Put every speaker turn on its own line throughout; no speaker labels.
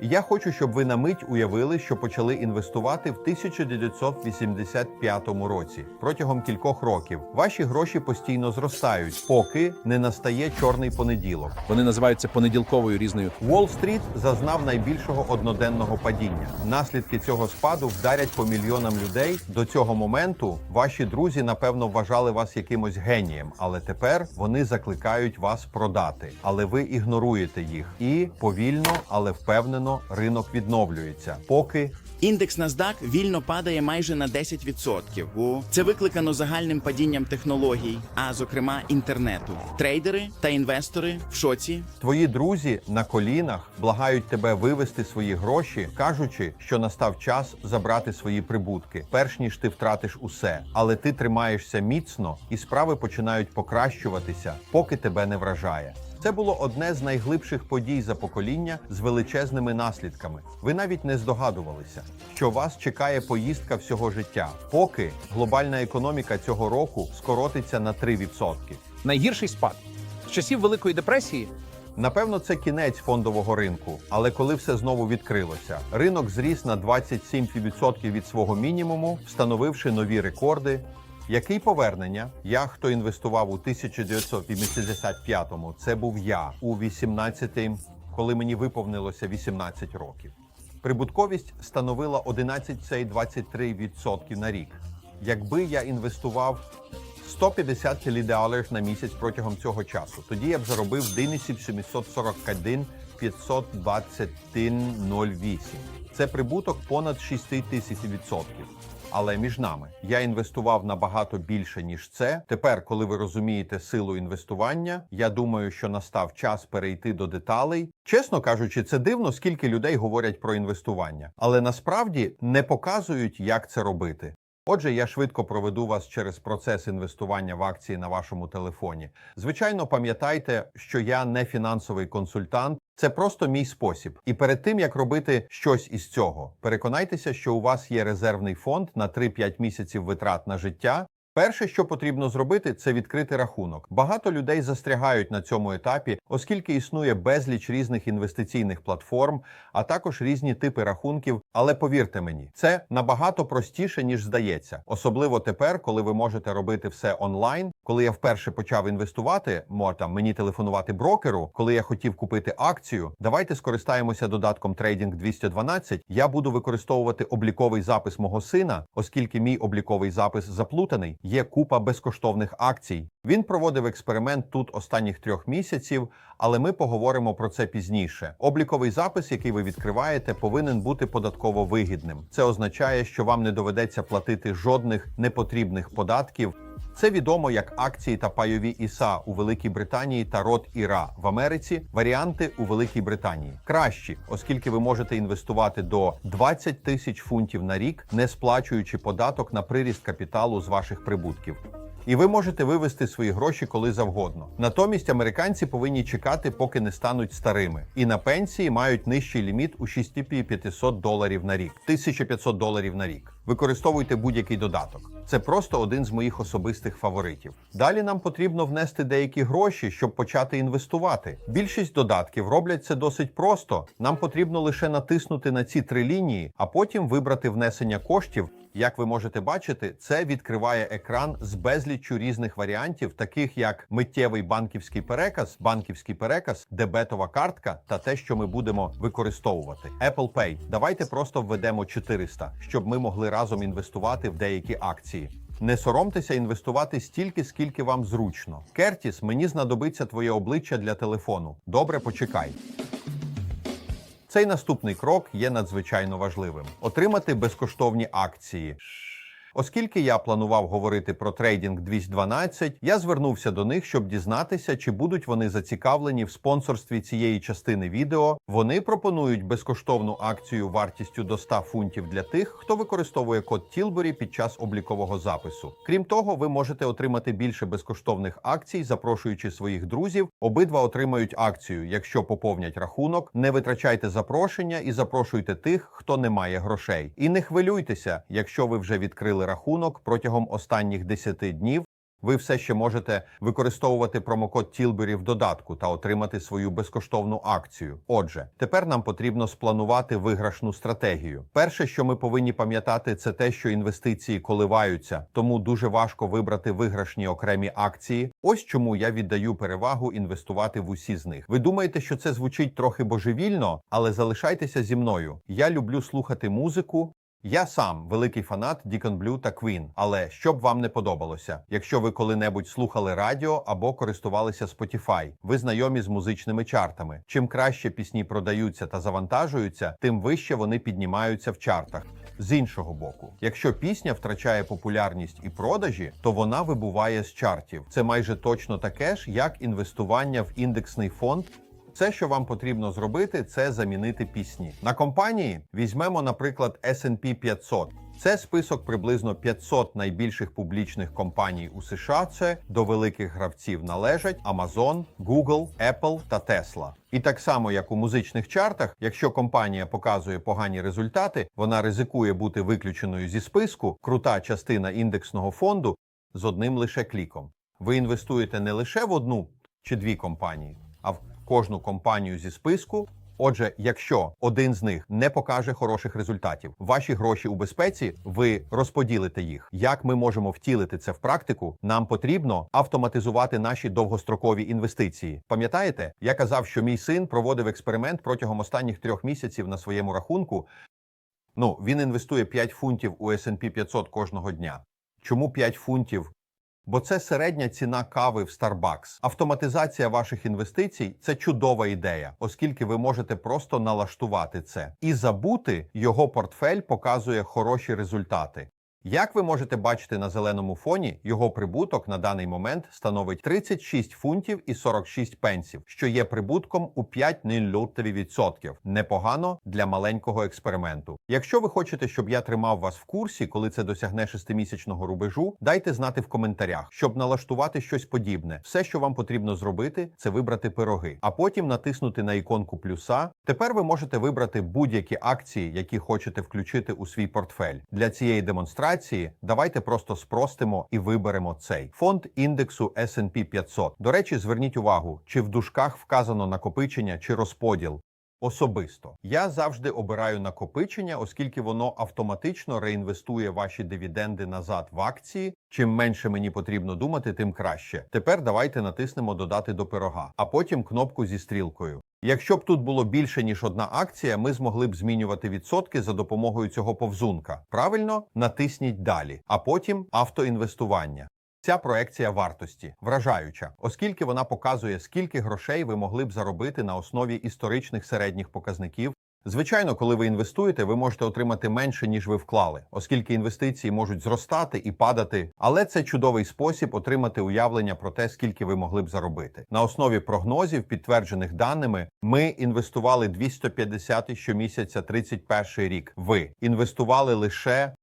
Я хочу, щоб ви на мить уявили, що почали інвестувати в 1985 році. Протягом кількох років ваші гроші постійно зростають, поки не настає чорний понеділок.
Вони називають це понеділковою різною.
Уолл-стріт зазнав найбільшого одноденного падіння. Наслідки цього спаду вдарять по мільйонам людей. До цього моменту ваші друзі напевно вважали вас якимось генієм, але тепер вони закликають вас продати. Але ви ігноруєте їх. І повільно, але впевнено, ринок відновлюється. Поки
Індекс NASDAQ вільно падає майже на 10%. У це викликано загальним падінням технологій, а зокрема інтернету. Трейдери та інвестори в шоці.
Твої друзі на колінах благають тебе вивести свої гроші, кажучи, що настав час забрати свої прибутки, перш ніж ти втратиш усе. Але ти тримаєшся міцно, і справи починають покращуватися, поки тебе не вражає. Це було одне з найглибших подій за покоління з величезними наслідками. Ви навіть не здогадувалися, що вас чекає поїздка всього життя, поки глобальна економіка цього року скоротиться на 3%.
Найгірший спад з часів Великої депресії.
Напевно, це кінець фондового ринку, але коли все знову відкрилося, ринок зріс на 27% від свого мінімуму, встановивши нові рекорди. Який повернення? Я, хто інвестував у 1985-му, це був я у 18-м, коли мені виповнилося 18 років. Прибутковість становила 11,23% на рік. Якби я інвестував 150 доларів на місяць протягом цього часу. Тоді я б заробив 1741 521,08. Це прибуток понад 6 тисяч відсотків. Але між нами я інвестував набагато більше ніж це. Тепер, коли ви розумієте силу інвестування, я думаю, що настав час перейти до деталей. Чесно кажучи, це дивно, скільки людей говорять про інвестування, але насправді не показують, як це робити. Отже, я швидко проведу вас через процес інвестування в акції на вашому телефоні. Звичайно, пам'ятайте, що я не фінансовий консультант, це просто мій спосіб. І перед тим як робити щось із цього, переконайтеся, що у вас є резервний фонд на 3-5 місяців витрат на життя. Перше, що потрібно зробити, це відкрити рахунок. Багато людей застрягають на цьому етапі, оскільки існує безліч різних інвестиційних платформ, а також різні типи рахунків. Але повірте мені, це набагато простіше ніж здається, особливо тепер, коли ви можете робити все онлайн. Коли я вперше почав інвестувати, мо там мені телефонувати брокеру, коли я хотів купити акцію. Давайте скористаємося додатком Trading 212. Я буду використовувати обліковий запис мого сина, оскільки мій обліковий запис заплутаний. Є купа безкоштовних акцій. Він проводив експеримент тут останніх трьох місяців, але ми поговоримо про це пізніше. Обліковий запис, який ви відкриваєте, повинен бути податково вигідним. Це означає, що вам не доведеться платити жодних непотрібних податків. Це відомо як акції та пайові ІСА у Великій Британії та рот ІРА в Америці. Варіанти у Великій Британії кращі, оскільки ви можете інвестувати до 20 тисяч фунтів на рік, не сплачуючи податок на приріст капіталу з ваших прибутків. І ви можете вивести свої гроші коли завгодно. Натомість американці повинні чекати, поки не стануть старими. І на пенсії мають нижчий ліміт у 6500 доларів на рік, 1500 доларів на рік. Використовуйте будь-який додаток. Це просто один з моїх особистих фаворитів. Далі нам потрібно внести деякі гроші, щоб почати інвестувати. Більшість додатків роблять це досить просто. Нам потрібно лише натиснути на ці три лінії, а потім вибрати внесення коштів. Як ви можете бачити, це відкриває екран з безліччю різних варіантів, таких як миттєвий банківський переказ, банківський переказ, дебетова картка та те, що ми будемо використовувати. Apple Pay. Давайте просто введемо 400, щоб ми могли разом інвестувати в деякі акції. Не соромтеся інвестувати стільки, скільки вам зручно. Кертіс, мені знадобиться твоє обличчя для телефону. Добре, почекай. Цей наступний крок є надзвичайно важливим: отримати безкоштовні акції. Оскільки я планував говорити про трейдинг 212, я звернувся до них, щоб дізнатися, чи будуть вони зацікавлені в спонсорстві цієї частини відео. Вони пропонують безкоштовну акцію вартістю до 100 фунтів для тих, хто використовує код Тілбері під час облікового запису. Крім того, ви можете отримати більше безкоштовних акцій, запрошуючи своїх друзів. Обидва отримають акцію, якщо поповнять рахунок. Не витрачайте запрошення і запрошуйте тих, хто не має грошей. І не хвилюйтеся, якщо ви вже відкрили рахунок протягом останніх 10 днів. Ви все ще можете використовувати промокод Тілбері в додатку та отримати свою безкоштовну акцію. Отже, тепер нам потрібно спланувати виграшну стратегію. Перше, що ми повинні пам'ятати, це те, що інвестиції коливаються, тому дуже важко вибрати виграшні окремі акції. Ось чому я віддаю перевагу інвестувати в усі з них. Ви думаєте, що це звучить трохи божевільно, але залишайтеся зі мною. Я люблю слухати музику. Я сам великий фанат Deacon Blue та Queen, але що б вам не подобалося, якщо ви коли-небудь слухали радіо або користувалися Spotify, ви знайомі з музичними чартами. Чим краще пісні продаються та завантажуються, тим вище вони піднімаються в чартах. З іншого боку, якщо пісня втрачає популярність і продажі, то вона вибуває з чартів. Це майже точно таке ж, як інвестування в індексний фонд все, що вам потрібно зробити, це замінити пісні. На компанії візьмемо, наприклад, S&P 500. Це список приблизно 500 найбільших публічних компаній у США. Це до великих гравців належать Amazon, Google, Apple та Tesla. І так само, як у музичних чартах, якщо компанія показує погані результати, вона ризикує бути виключеною зі списку. Крута частина індексного фонду з одним лише кліком. Ви інвестуєте не лише в одну чи дві компанії, а в кожну компанію зі списку. Отже, якщо один з них не покаже хороших результатів, ваші гроші у безпеці, ви розподілите їх. Як ми можемо втілити це в практику? Нам потрібно автоматизувати наші довгострокові інвестиції. Пам'ятаєте, я казав, що мій син проводив експеримент протягом останніх трьох місяців на своєму рахунку. Ну, він інвестує 5 фунтів у S&P 500 кожного дня. Чому 5 фунтів? Бо це середня ціна кави в Starbucks. Автоматизація ваших інвестицій це чудова ідея, оскільки ви можете просто налаштувати це і забути його портфель показує хороші результати. Як ви можете бачити на зеленому фоні, його прибуток на даний момент становить 36 фунтів і 46 пенсів, що є прибутком у 5,0 відсотків. Непогано для маленького експерименту. Якщо ви хочете, щоб я тримав вас в курсі, коли це досягне шестимісячного рубежу, дайте знати в коментарях, щоб налаштувати щось подібне. Все, що вам потрібно зробити, це вибрати пироги, а потім натиснути на іконку плюса. Тепер ви можете вибрати будь-які акції, які хочете включити у свій портфель. Для цієї демонстрації давайте просто спростимо і виберемо цей фонд індексу S&P 500. До речі, зверніть увагу, чи в дужках вказано накопичення чи розподіл. Особисто я завжди обираю накопичення, оскільки воно автоматично реінвестує ваші дивіденди назад в акції. Чим менше мені потрібно думати, тим краще. Тепер давайте натиснемо додати до пирога, а потім кнопку зі стрілкою. Якщо б тут було більше ніж одна акція, ми змогли б змінювати відсотки за допомогою цього повзунка. Правильно, натисніть далі, а потім автоінвестування. Ця проекція вартості вражаюча, оскільки вона показує, скільки грошей ви могли б заробити на основі історичних середніх показників. Звичайно, коли ви інвестуєте, ви можете отримати менше, ніж ви вклали, оскільки інвестиції можуть зростати і падати. Але це чудовий спосіб отримати уявлення про те, скільки ви могли б заробити. На основі прогнозів, підтверджених даними, ми інвестували 250 щомісяця 31 рік. Ви інвестували лише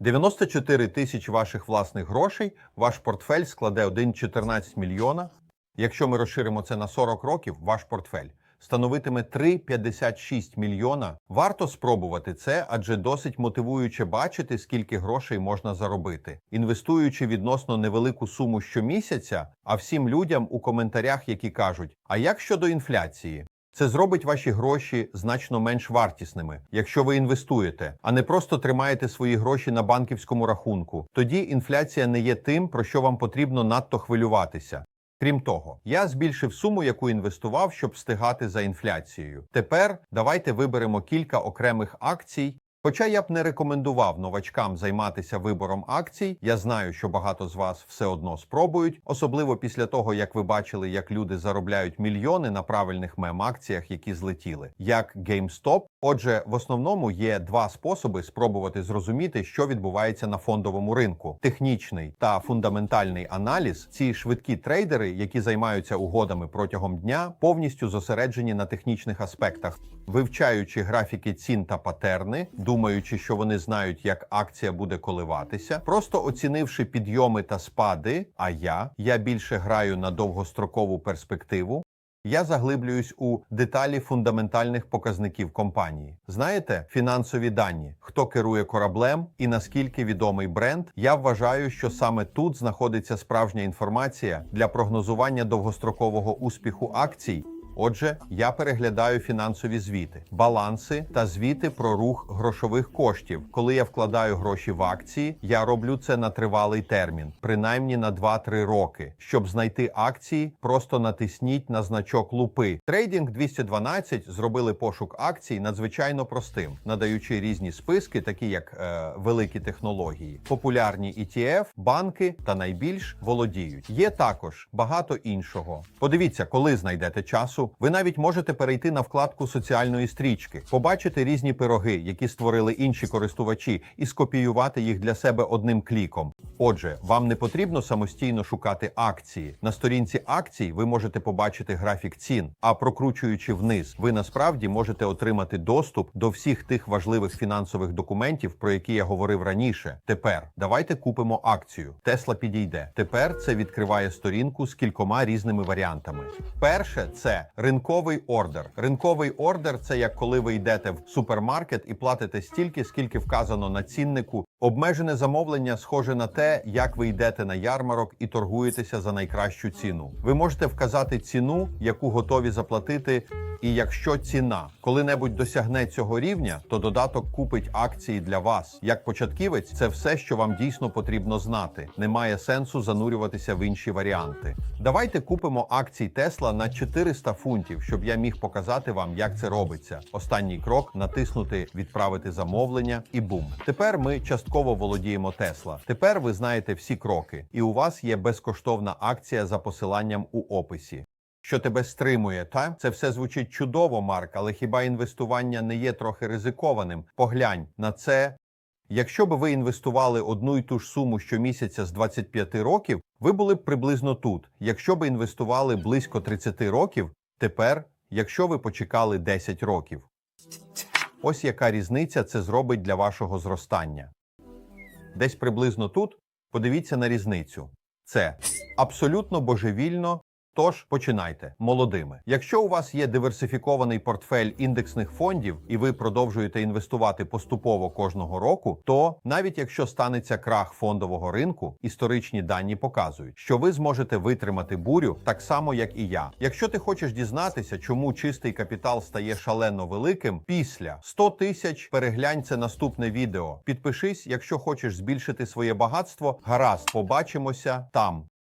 94 тисячі ваших власних грошей, ваш портфель складе 1,14 мільйона. Якщо ми розширимо це на 40 років, ваш портфель становитиме 3,56 мільйона. Варто спробувати це, адже досить мотивуюче бачити, скільки грошей можна заробити, інвестуючи відносно невелику суму щомісяця, а всім людям у коментарях, які кажуть: а як щодо інфляції? Це зробить ваші гроші значно менш вартісними, якщо ви інвестуєте, а не просто тримаєте свої гроші на банківському рахунку. Тоді інфляція не є тим, про що вам потрібно надто хвилюватися. Крім того, я збільшив суму, яку інвестував, щоб встигати за інфляцією. Тепер давайте виберемо кілька окремих акцій. Хоча я б не рекомендував новачкам займатися вибором акцій, я знаю, що багато з вас все одно спробують, особливо після того, як ви бачили, як люди заробляють мільйони на правильних мем-акціях, які злетіли, як GameStop. Отже, в основному є два способи спробувати зрозуміти, що відбувається на фондовому ринку: технічний та фундаментальний аналіз. Ці швидкі трейдери, які займаються угодами протягом дня, повністю зосереджені на технічних аспектах, вивчаючи графіки цін та патерни, думаючи, що вони знають, як акція буде коливатися, просто оцінивши підйоми та спади. А я, я більше граю на довгострокову перспективу. Я заглиблююсь у деталі фундаментальних показників компанії. Знаєте, фінансові дані, хто керує кораблем і наскільки відомий бренд. Я вважаю, що саме тут знаходиться справжня інформація для прогнозування довгострокового успіху акцій. Отже, я переглядаю фінансові звіти, баланси та звіти про рух грошових коштів. Коли я вкладаю гроші в акції, я роблю це на тривалий термін, принаймні на 2-3 роки. Щоб знайти акції, просто натисніть на значок лупи. Трейдинг 212 зробили пошук акцій надзвичайно простим, надаючи різні списки, такі як е, великі технології, популярні ETF, банки та найбільш володіють. Є також багато іншого. Подивіться, коли знайдете часу. Ви навіть можете перейти на вкладку соціальної стрічки, побачити різні пироги, які створили інші користувачі, і скопіювати їх для себе одним кліком. Отже, вам не потрібно самостійно шукати акції. На сторінці акцій ви можете побачити графік цін, а прокручуючи вниз, ви насправді можете отримати доступ до всіх тих важливих фінансових документів, про які я говорив раніше. Тепер давайте купимо акцію. Тесла підійде. Тепер це відкриває сторінку з кількома різними варіантами. Перше це ринковий ордер. Ринковий ордер це як коли ви йдете в супермаркет і платите стільки, скільки вказано на ціннику. Обмежене замовлення схоже на те, як ви йдете на ярмарок і торгуєтеся за найкращу ціну. Ви можете вказати ціну, яку готові заплатити. І якщо ціна коли-небудь досягне цього рівня, то додаток купить акції для вас. Як початківець, це все, що вам дійсно потрібно знати. Немає сенсу занурюватися в інші варіанти. Давайте купимо акції Тесла на 400 фунтів, щоб я міг показати вам, як це робиться. Останній крок натиснути відправити замовлення і бум. Тепер ми частково володіємо Тесла. Тепер ви знаєте всі кроки, і у вас є безкоштовна акція за посиланням у описі. Що тебе стримує, та це все звучить чудово, Марк, але хіба інвестування не є трохи ризикованим? Поглянь на це. Якщо б ви інвестували одну й ту ж суму щомісяця з 25 років, ви були б приблизно тут. Якщо б інвестували близько 30 років, тепер, якщо ви почекали 10 років. Ось яка різниця це зробить для вашого зростання. Десь приблизно тут подивіться на різницю. Це абсолютно божевільно. Тож починайте молодими. Якщо у вас є диверсифікований портфель індексних фондів і ви продовжуєте інвестувати поступово кожного року, то навіть якщо станеться крах фондового ринку, історичні дані показують, що ви зможете витримати бурю так само, як і я. Якщо ти хочеш дізнатися, чому чистий капітал стає шалено великим, після 100 тисяч переглянь це наступне відео. Підпишись, якщо хочеш збільшити своє багатство. Гаразд, побачимося там.